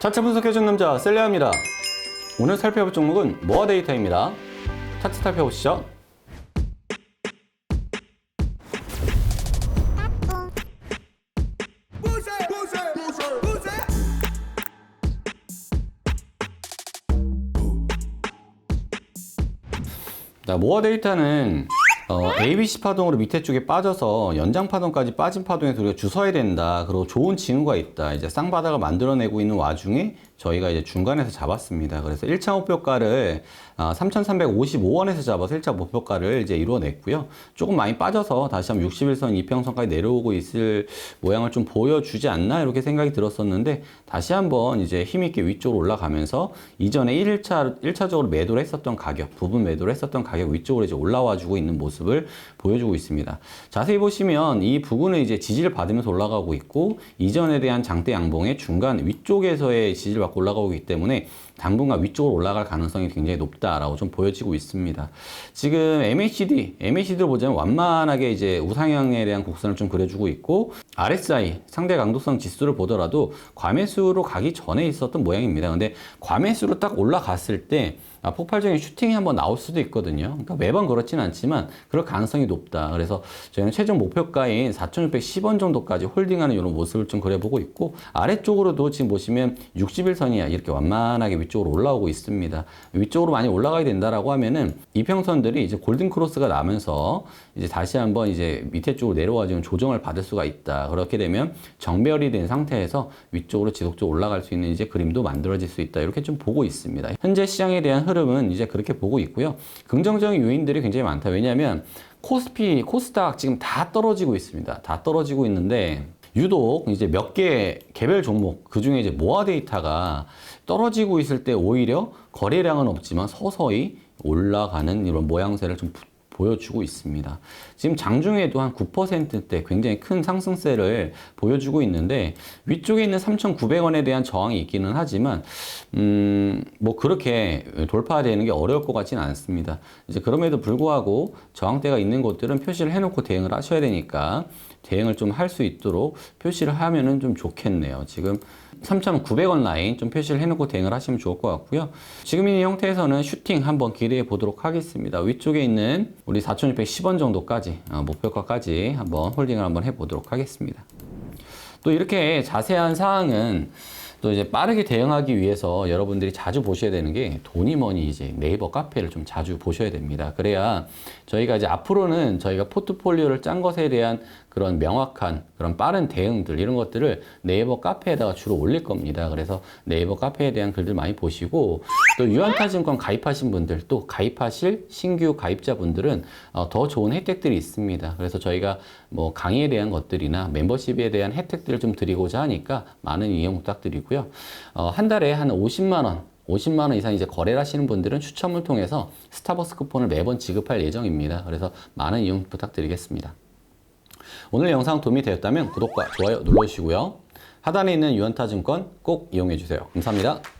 차트 분석해준 남자 셀레아입니다. 오늘 살펴볼 종목은 모아 데이터입니다. 차트 살펴보시죠. 자, 모아 데이터는 어, ABC 파동으로 밑에 쪽에 빠져서 연장 파동까지 빠진 파동에서 우리가 주서야 된다. 그리고 좋은 징후가 있다. 이제 쌍바닥을 만들어내고 있는 와중에 저희가 이제 중간에서 잡았습니다. 그래서 1차 목표가를 아, 3,355원에서 잡아서 1차 목표가를 이제 이루어냈고요. 조금 많이 빠져서 다시 한번 61선 이평선까지 내려오고 있을 모양을 좀 보여주지 않나 이렇게 생각이 들었었는데 다시 한번 이제 힘있게 위쪽으로 올라가면서 이전에 1차, 1차적으로 매도를 했었던 가격, 부분 매도를 했었던 가격 위쪽으로 이제 올라와 주고 있는 모습 을 보여주고 있습니다. 자세히 보시면 이 부분은 이제 지지를 받으면서 올라가고 있고 이전에 대한 장대 양봉의 중간 위쪽에서의 지지를 받고 올라가고 있기 때문에 당분간 위쪽으로 올라갈 가능성이 굉장히 높다라고 좀 보여지고 있습니다. 지금 MACD, MACD를 보자면 완만하게 이제 우상향에 대한 곡선을 좀 그려주고 있고 RSI 상대 강도성 지수를 보더라도 과매수로 가기 전에 있었던 모양입니다. 근데 과매수로 딱 올라갔을 때 아, 폭발적인 슈팅이 한번 나올 수도 있거든요. 그러니까 매번 그렇진 않지만 그럴 가능성이 높다. 그래서 저희는 최종 목표가인 4,610원 정도까지 홀딩하는 이런 모습을 좀 그려보고 있고 아래쪽으로도 지금 보시면 61선이야 이렇게 완만하게 위쪽으로 올라오고 있습니다. 위쪽으로 많이 올라가야 된다라고 하면은 이평선들이 이제 골든 크로스가 나면서 이제 다시 한번 이제 밑에 쪽으로 내려와지는 조정을 받을 수가 있다. 그렇게 되면 정별이 된 상태에서 위쪽으로 지속적으로 올라갈 수 있는 이제 그림도 만들어질 수 있다. 이렇게 좀 보고 있습니다. 현재 시장에 대한 흐름은 이제 그렇게 보고 있고요. 긍정적인 요인들이 굉장히 많다. 왜냐하면 코스피, 코스닥 지금 다 떨어지고 있습니다. 다 떨어지고 있는데 유독 이제 몇 개 개별 종목 그 중에 이제 모아 데이터가 떨어지고 있을 때 오히려 거래량은 없지만 서서히 올라가는 이런 모양새를 좀 부- 보여주고 있습니다. 지금 장중에도 한 9%대 굉장히 큰 상승세를 보여주고 있는데 위쪽에 있는 3,900원에 대한 저항이 있기는 하지만 음, 뭐 그렇게 돌파되는 게 어려울 것 같지는 않습니다. 이제 그럼에도 불구하고 저항대가 있는 곳들은 표시를 해놓고 대응을 하셔야 되니까 대응을 좀 할 수 있도록 표시를 하면은 좀 좋겠네요. 지금 3,900원 라인 좀 표시를 해놓고 대응을 하시면 좋을 것 같고요. 지금 이 형태에서는 슈팅 한번 기대해 보도록 하겠습니다. 위쪽에 있는 우리 4,610원 정도까지 어, 목표가까지 한번 홀딩을 한번 해보도록 하겠습니다. 또 이렇게 자세한 사항은 또 이제 빠르게 대응하기 위해서 여러분들이 자주 보셔야 되는 게 돈이 머니 이제 네이버 카페를 좀 자주 보셔야 됩니다. 그래야 저희가 이제 앞으로는 저희가 포트폴리오를 짠 것에 대한 그런 명확한 그런 빠른 대응들 이런 것들을 네이버 카페에다가 주로 올릴 겁니다. 그래서 네이버 카페에 대한 글들 많이 보시고 또 유한타증권 가입하신 분들 또 가입하실 신규 가입자분들은 어, 더 좋은 혜택들이 있습니다. 그래서 저희가 뭐 강의에 대한 것들이나 멤버십에 대한 혜택들을 좀 드리고자 하니까 많은 이용 부탁드리 고요. 어, 한 달에 한 50만 원 50만 원 이상 이제 거래를 하시는 분들은 추첨을 통해서 스타벅스 쿠폰을 매번 지급할 예정입니다. 그래서 많은 이용 부탁드리겠습니다. 오늘 영상 도움이 되었다면 구독과 좋아요 눌러주시고요. 하단에 있는 유한타증권 꼭 이용해 주세요. 감사합니다.